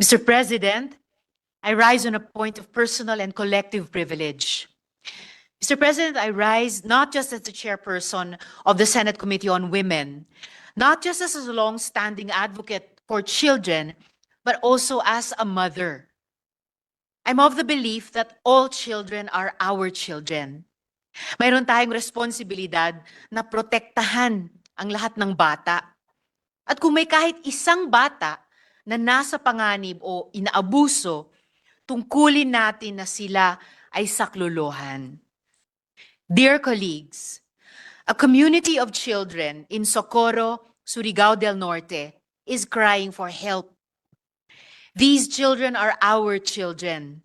Mr. President, I rise on a point of personal and collective privilege. Mr. President, I rise not just as the chairperson of the Senate Committee on Women, not just as a long-standing advocate for children, but also as a mother. I'm of the belief that all children are our children. Mayroon tayong responsibilidad na protektahan ang lahat ng bata. At kung may kahit isang bata na nasa panganib o inaabuso, tungkulin natin na sila ay saklolohan. Dear colleagues, a community of children in Socorro, Surigao del Norte is crying for help. These children are our children.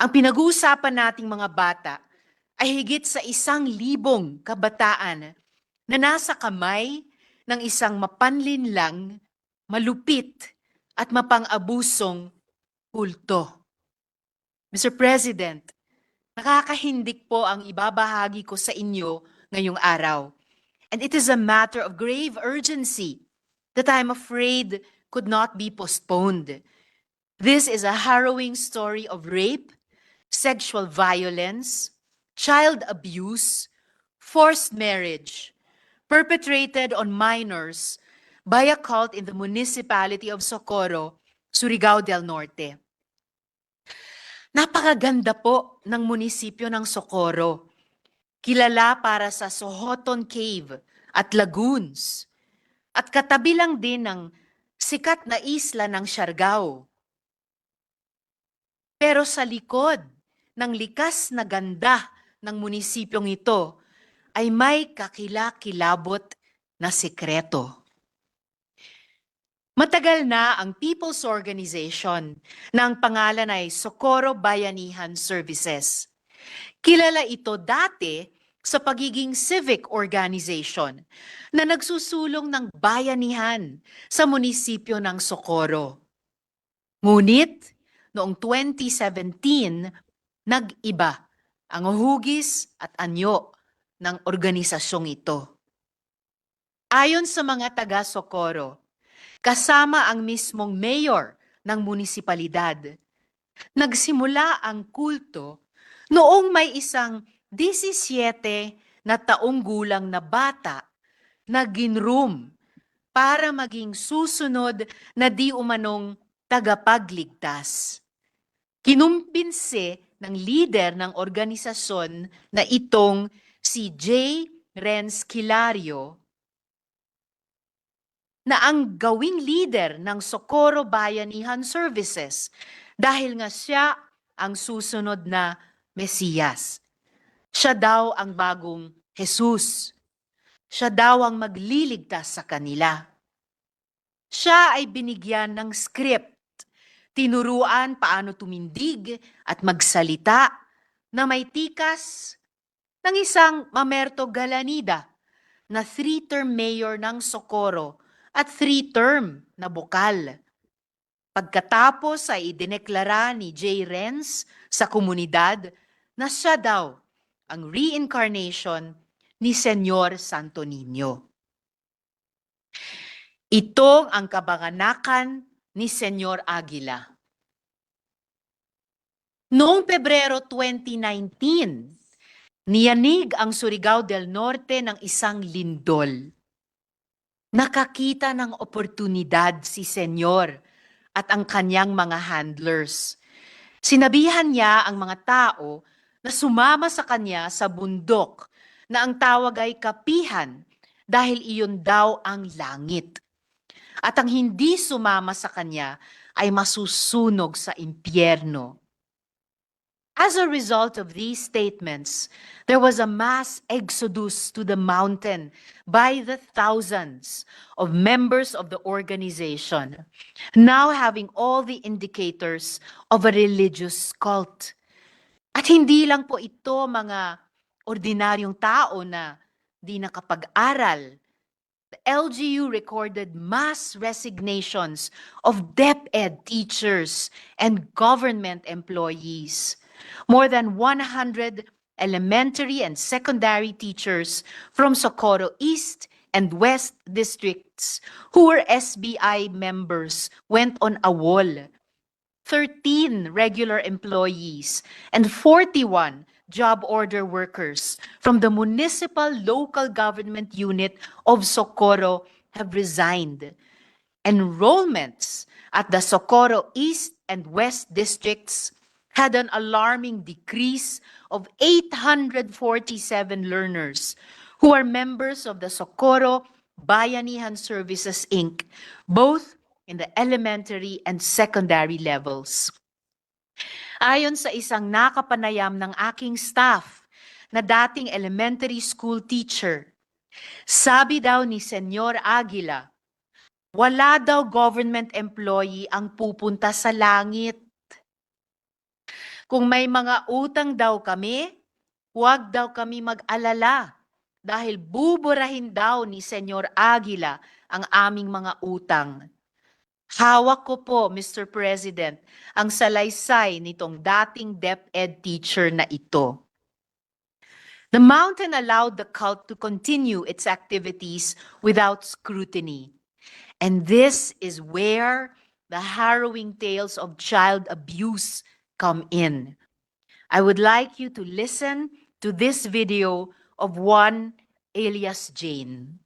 Ang pinag-uusapan nating mga bata ay higit sa isang libong kabataan na nasa kamay ng isang mapanlinlang, malupit at mapang-abusong kulto. Mr. President, nakakahindik po ang ibabahagi ko sa inyo ngayong araw. And it is a matter of grave urgency that I'm afraid could not be postponed. This is a harrowing story of rape, sexual violence, child abuse, forced marriage, perpetrated on minors by a cult in the municipality of Socorro, Surigao del Norte. Napakaganda po ng munisipyo ng Socorro. Kilala para sa Sohoton Cave at lagoons. At katabi lang din ng sikat na isla ng Siargao. Pero sa likod ng likas na ganda ng munisipyong ito ay may kakilakilabot na sekreto. Matagal na ang People's Organization na ang pangalan ay Socorro Bayanihan Services. Kilala ito dati sa pagiging civic organization na nagsusulong ng bayanihan sa munisipyo ng Socorro. Ngunit noong 2017, nag-iba ang hugis at anyo ng organisasyong ito. Ayon sa mga taga Socorro, kasama ang mismong mayor ng munisipalidad, nagsimula ang kulto noong may isang 17 na taong gulang na bata na ginroom para maging susunod na di umanong tagapagligtas. Kinumpinse ng leader ng organisasyon na itong si J. Renz Kilario na ang gawing leader ng Socorro Bayanihan Services dahil nga siya ang susunod na Mesiyas. Siya daw ang bagong Jesus. Siya daw ang magliligtas sa kanila. Siya ay binigyan ng script, tinuruan paano tumindig at magsalita na may tikas ng isang Mamerto Galanida na three-term mayor ng Socorro at three-term na bukal. Pagkatapos ay idineklara ni J. Renz sa komunidad na siya daw ang reincarnation ni Senyor Santo Niño. Ito ang kabanganakan ni Senyor Aguila. Noong Pebrero 2019, niyanig ang Surigao del Norte ng isang lindol. Nakakita ng oportunidad si Senyor at ang kanyang mga handlers. Sinabihan niya ang mga tao na sumama sa kanya sa bundok na ang tawag ay kapihan dahil iyon daw ang langit. At ang hindi sumama sa kanya ay masusunog sa impyerno. As a result of these statements, there was a mass exodus to the mountain by the thousands of members of the organization, now having all the indicators of a religious cult. At hindi lang po ito mga ordinaryong tao na di nakapag-aral. The LGU recorded mass resignations of DepEd teachers and government employees. More than 100 elementary and secondary teachers from Socorro East and West districts who were SBI members went on a wall. 13 regular employees and 41 job order workers from the municipal local government unit of Socorro have resigned. Enrollments at the Socorro East and West districts had an alarming decrease of 847 learners who are members of the Socorro Bayanihan Services, Inc., both in the elementary and secondary levels. Ayon sa isang nakapanayam ng aking staff na dating elementary school teacher, sabi daw ni Senyor Aguila, wala daw government employee ang pupunta sa langit. Kung may mga utang daw kami, huwag daw kami mag-alala dahil buburahin daw ni Senyor Aguila ang aming mga utang. Hawak ko po, Mr. President, ang salaysay nitong dating DepEd teacher na ito. The mountain allowed the cult to continue its activities without scrutiny. And this is where the harrowing tales of child abuse come in. I would like you to listen to this video of one alias Jane.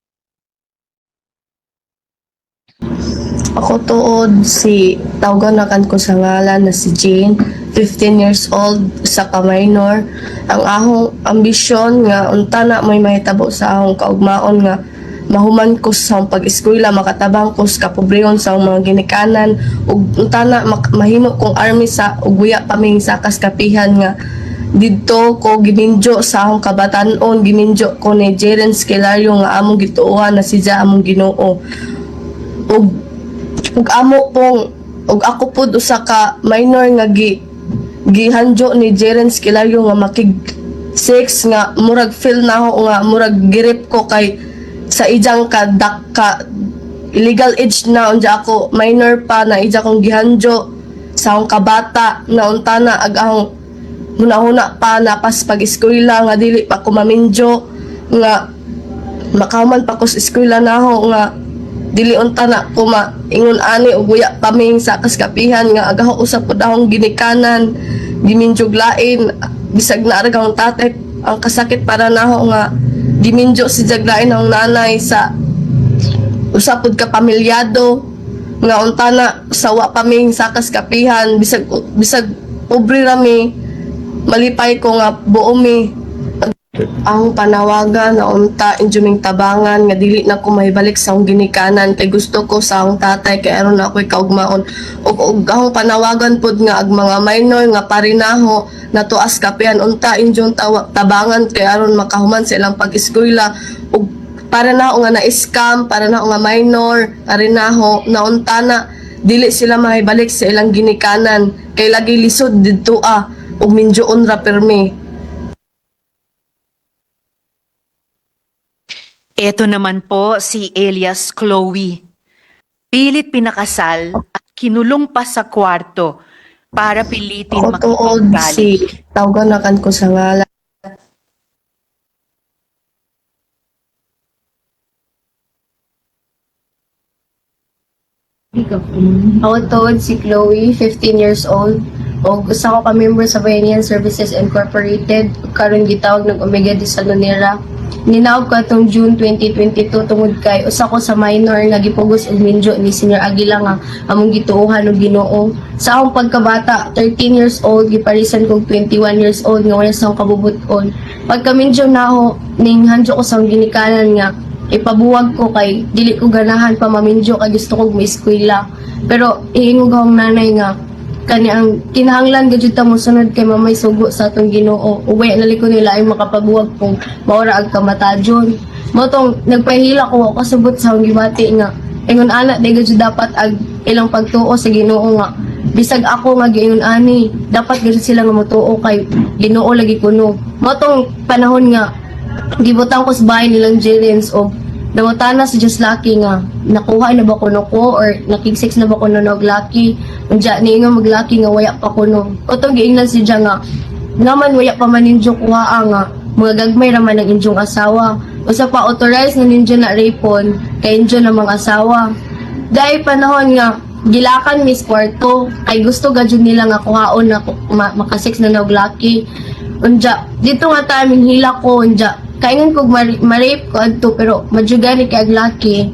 Ako tuod si tawagan na kan ko sa ngalan na si Jane, 15 years old, sa ka minor. Ang ahong ambisyon nga unta na may mahitabo sa ahong kaugmaon nga mahuman ko sa pag-eskwela, makatabang ko sa kapobrehon sa mga ginikanan, ug unta na mak- mahimo kong army sa ugwiya paming sa kaskapihan nga. Didto ko giminjo sa akong kabatanon giminjo ko ni Jeren Skelario nga among gituohan na siya among Ginoo. Ug ug amo pong ug ako pud usa ka minor nga gi gihanjo ni Jeren Skilario nga makig sex nga murag feel na ako nga murag girip ko kay sa ijang ka dak ka illegal age na unja ako minor pa na ija kong gihanjo sa akong kabata na unta na ag ahong huna-huna pa na pas pag-eskwela nga dili pa ko maminjo nga makahuman pa ko sa eskwela na ako nga dili unta na ko ingon ani ug buya paming sa kaskapihan nga agaho usap pud akong ginikanan giminjog lain bisag na arag akong tatay ang kasakit para nako nga giminjo si jaglain ang nanay sa usap pud ka pamilyado. Nga unta na sawa paming sa kaskapihan. Bisag bisag pobre rami malipay ko nga buo mi ang panawagan na unta injuming tabangan nga dili na ko mahibalik sa ginikanan kay gusto ko sa akong tatay kay aron ako'y kaugmaon. Ug ug akong panawagan pud nga ag mga minor nga parinaho na tuas kapian unta injung tawa, tabangan kay aron makahuman sa ilang pag-eskwela. Ug para na nga na-scam para na nga minor parinaho na unta na dili sila mahibalik sa ilang ginikanan. Kay lagi lisod didto ah ug minjoon ra permi Ito naman po si Elias Chloe. Pilit pinakasal at kinulong pa sa kwarto para pilitin Ako tuod si makipagkalik. tawagan na kan ko sa ngalan. Ako tuod si Chloe, 15 years old. O usa ka member sa Bayanihan Services Incorporated. Karon gitawag ng Omega de Salonera. Ninaog ko atong June 2022 tungod kay usa ko sa minor nga gipugos og minjo ni Senior Aguila nga among gituohan og Ginoo. Sa akong pagkabata, 13 years old, giparisan kog 21 years old nga wala sa akong kabubuton. Pagka minjo na ako, ning hanjo ko sa ginikanan nga ipabuwag ko kay dili ko ganahan pa maminjo kay gusto kog maeskwela pero iingog akong nanay nga kani ang kinahanglan gyud ta mo sunod kay mamay sugo sa atong Ginoo. Uwi na liko nila ay makapabuwag kung maura ag kamatajon. Mo tong nagpahila ko ako kasabot sa gibati nga ingon ana di gyud dapat ag ilang pagtuo sa Ginoo nga. Bisag ako nga giingon ani dapat gyud sila nga motuo kay Ginoo lagi kuno. Mo tong panahon nga gibutang ko sa bahay nilang Jillians o Dawatana sa Just Lucky nga nakuha na ba kuno ko or nakig-sex na ba kuno nog Lucky unja ni nga mag-lucky nga waya pa kuno Otong giingnan si Jang nga naman waya pa man ninyo kuha nga mga gagmay ra man ang inyong asawa usa pa authorized nga ninyo na rapon kay inyo na mga asawa. Dahil panahon nga gilakan mis kwarto kay gusto gadyo nila nga kuhaon na makasix na nog lucky. Unja dito nga time hila ko unja kaingon kog mar- ma-rape ko adto pero madjugani kay ag lucky.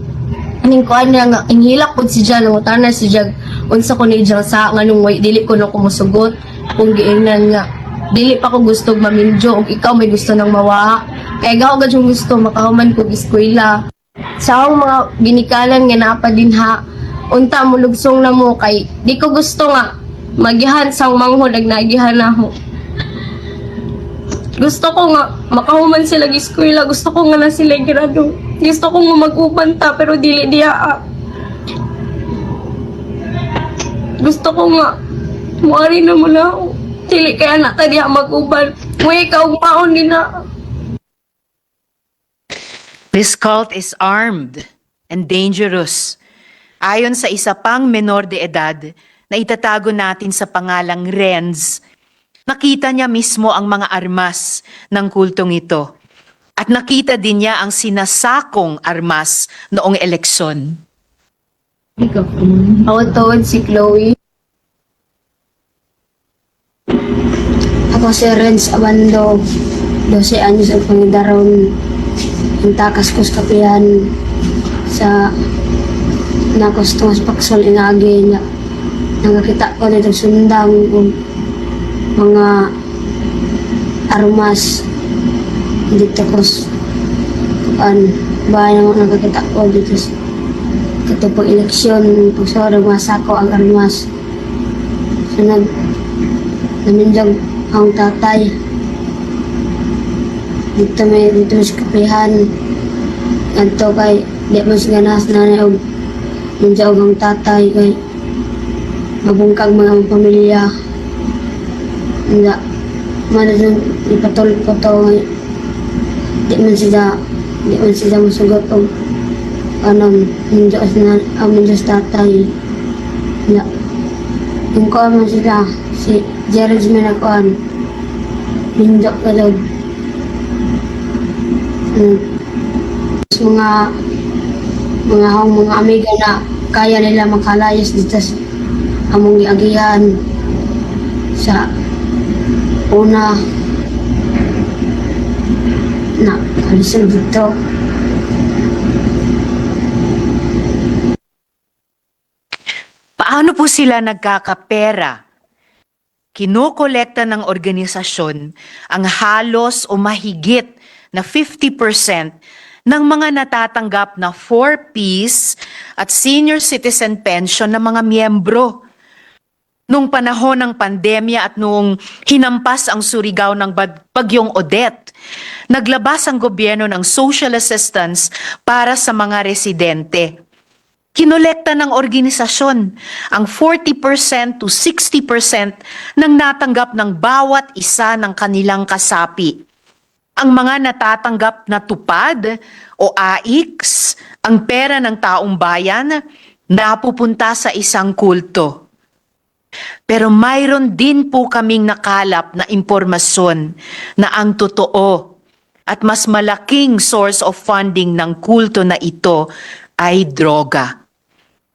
Aning ko niya nga inhila ko si Jan nga na si Jag unsa ko ni Jan sa nganong way dili ko na kumusugot kung giingnan nga dili pa ko gusto maminjo ug ikaw may gusto nang mawa. Kay gaw gad yung gusto makahuman ko eskwela. Sa akong mga ginikanan nga naa din ha unta mo lugsong na mo kay di ko gusto nga magihan sang manghod ag na ako gusto ko nga makahuman sila gi eskwela. Gusto ko nga na sila grado gusto ko nga mag-uban ta pero dili diya ah. gusto ko nga muari na mo na ako. Dili kaya na ta diya mag-uban Uy, ikaw maon din na. This cult is armed and dangerous. Ayon sa isa pang menor de edad na itatago natin sa pangalang Renz, nakita niya mismo ang mga armas ng kultong ito. At nakita din niya ang sinasakong armas noong eleksyon. Ako tawad si Chloe. Ako si Renz Abando, 12 anyos ang pangidaron. Ang takas ko sa kapihan sa nakos tungas paksol inagi niya. Nangakita ko dito sundang mga aromas dito ko an bahay na nakakita ko dito sa katupang eleksyon pagsoro mga sako ang armas so nag naminjag ang tatay. Dito may dito may kapihan. Adto kay di siya ganas na na og minjag ang tatay kay mabungkag mga pamilya nga mana ko to ngay di man sila di man sila masugot og anong minjag na ang minjag sa tatay nga yung ko man sila si Jared Minakuan minjak ka daw Hmm. Mga mga hong mga amiga na kaya nila makalayas dito sa among giagihan sa una na alisan dito Paano po sila nagkakapera? Kinokolekta ng organisasyon ang halos o mahigit na 50% ng mga natatanggap na 4Ps at senior citizen pension ng mga miyembro. Nung panahon ng pandemya at noong hinampas ang Surigao ng bag- bagyong Odette, naglabas ang gobyerno ng social assistance para sa mga residente. Kinolekta ng organisasyon ang 40% to 60% ng natanggap ng bawat isa ng kanilang kasapi. Ang mga natatanggap na tupad o AIX, ang pera ng taong bayan, napupunta sa isang kulto. Pero mayroon din po kaming nakalap na impormasyon na ang totoo at mas malaking source of funding ng kulto na ito ay droga.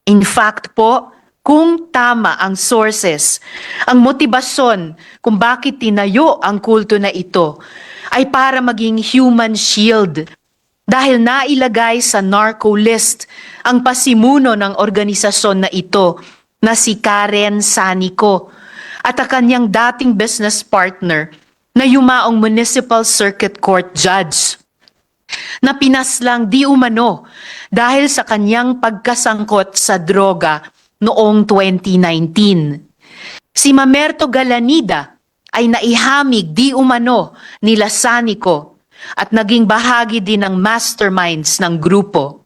In fact po, kung tama ang sources, ang motibasyon kung bakit tinayo ang kulto na ito ay para maging human shield dahil nailagay sa narco list ang pasimuno ng organisasyon na ito na si Karen Sanico at ang kanyang dating business partner na yumaong municipal circuit court judge na pinaslang di umano dahil sa kanyang pagkasangkot sa droga noong 2019. Si Mamerto Galanida ay naihamig di umano ni Lasanico at naging bahagi din ng masterminds ng grupo.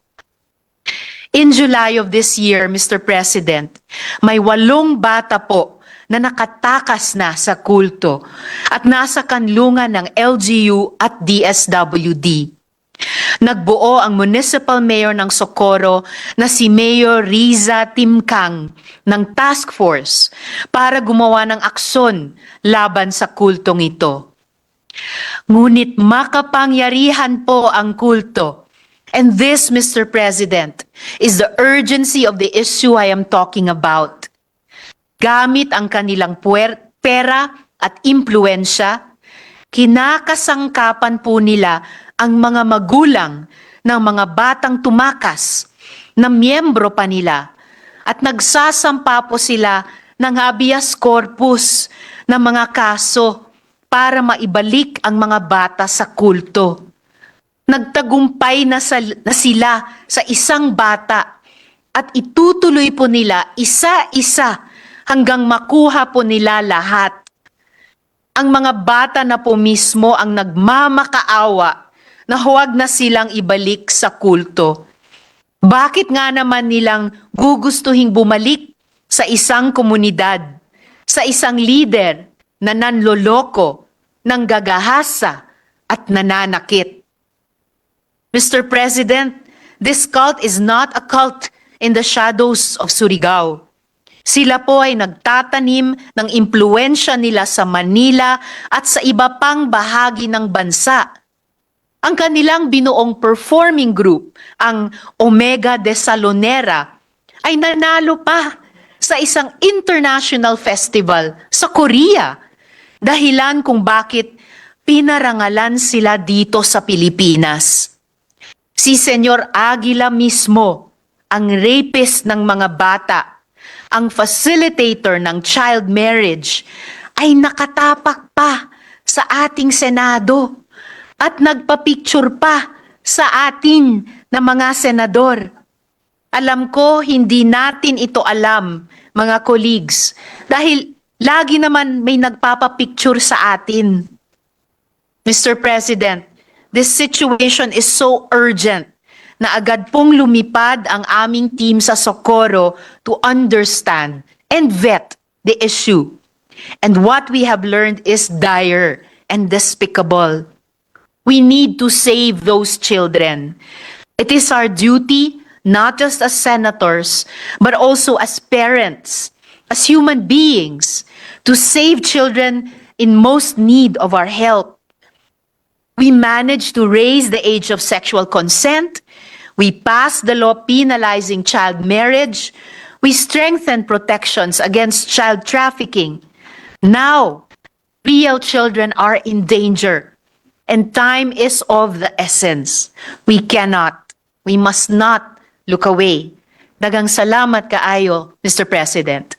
In July of this year, Mr. President, may walong bata po na nakatakas na sa kulto at nasa kanlungan ng LGU at DSWD. Nagbuo ang municipal mayor ng Socorro na si Mayor Riza Timkang ng task force para gumawa ng aksyon laban sa kultong ito. Ngunit makapangyarihan po ang kulto. And this, Mr. President, is the urgency of the issue I am talking about. Gamit ang kanilang puwer- pera at impluensya, kinakasangkapan po nila ang mga magulang ng mga batang tumakas na miyembro pa nila at nagsasampa po sila ng habeas corpus ng mga kaso para maibalik ang mga bata sa kulto. Nagtagumpay na, sa- na sila sa isang bata at itutuloy po nila isa-isa hanggang makuha po nila lahat. Ang mga bata na po mismo ang nagmamakaawa na huwag na silang ibalik sa kulto. Bakit nga naman nilang gugustuhing bumalik sa isang komunidad, sa isang leader na nanloloko, nanggagahasa at nananakit? Mr. President, this cult is not a cult in the shadows of Surigao. Sila po ay nagtatanim ng impluensya nila sa Manila at sa iba pang bahagi ng bansa. Ang kanilang binuong performing group, ang Omega de Salonera, ay nanalo pa sa isang international festival sa Korea. Dahilan kung bakit pinarangalan sila dito sa Pilipinas. Si Senyor Aguila mismo, ang rapist ng mga bata, ang facilitator ng child marriage, ay nakatapak pa sa ating Senado at nagpa-picture pa sa atin na mga senador. Alam ko hindi natin ito alam, mga colleagues, dahil lagi naman may nagpapapicture sa atin. Mr. President, this situation is so urgent na agad pong lumipad ang aming team sa Socorro to understand and vet the issue. And what we have learned is dire and despicable. We need to save those children. It is our duty, not just as senators, but also as parents, as human beings, to save children in most need of our help. We managed to raise the age of sexual consent. We passed the law penalizing child marriage. We strengthened protections against child trafficking. Now, real children are in danger, and time is of the essence. We cannot, we must not look away. Dagang salamat kaayo, Mr. President.